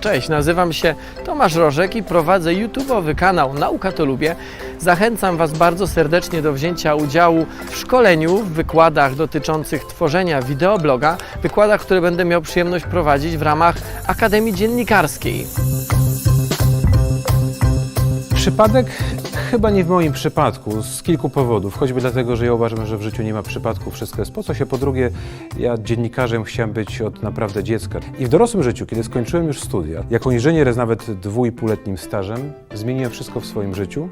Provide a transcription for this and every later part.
Cześć, nazywam się Tomasz Rożek i prowadzę YouTube'owy kanał Nauka to Lubię. Zachęcam Was bardzo serdecznie do wzięcia udziału w szkoleniu, w wykładach dotyczących tworzenia wideobloga, wykładach, które będę miał przyjemność prowadzić w ramach Akademii Dziennikarskiej. Przypadek? Chyba nie w moim przypadku, z kilku powodów. Choćby dlatego, że ja uważam, że w życiu nie ma przypadku, wszystko jest po co się. Po drugie, ja dziennikarzem chciałem być od naprawdę dziecka. I w dorosłym życiu, kiedy skończyłem już studia, jako inżynier z nawet dwójpółletnim stażem, zmieniłem wszystko w swoim życiu.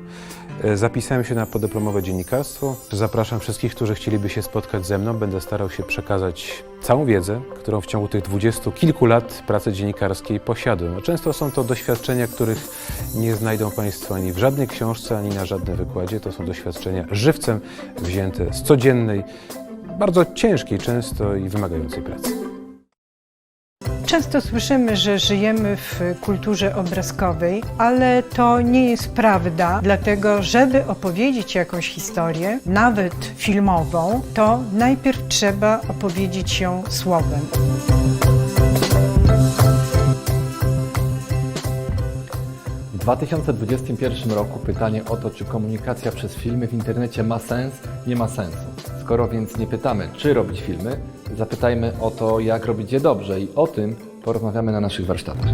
E, Zapisałem się na podyplomowe dziennikarstwo. Zapraszam wszystkich, którzy chcieliby się spotkać ze mną. Będę starał się przekazać całą wiedzę, którą w ciągu tych dwudziestu kilku lat pracy dziennikarskiej posiadłem. A często są to doświadczenia, których nie znajdą Państwo ani w żadnej książce, ani na żadnym wykładzie. To są doświadczenia żywcem wzięte z codziennej, bardzo ciężkiej często i wymagającej pracy. Często słyszymy, że żyjemy w kulturze obrazkowej, ale to nie jest prawda, dlatego żeby opowiedzieć jakąś historię, nawet filmową, to najpierw trzeba opowiedzieć ją słowem. 2021 roku pytanie o to, czy komunikacja przez filmy w internecie ma sens, nie ma sensu. Skoro więc nie pytamy, czy robić filmy, zapytajmy o to, jak robić je dobrze i o tym porozmawiamy na naszych warsztatach.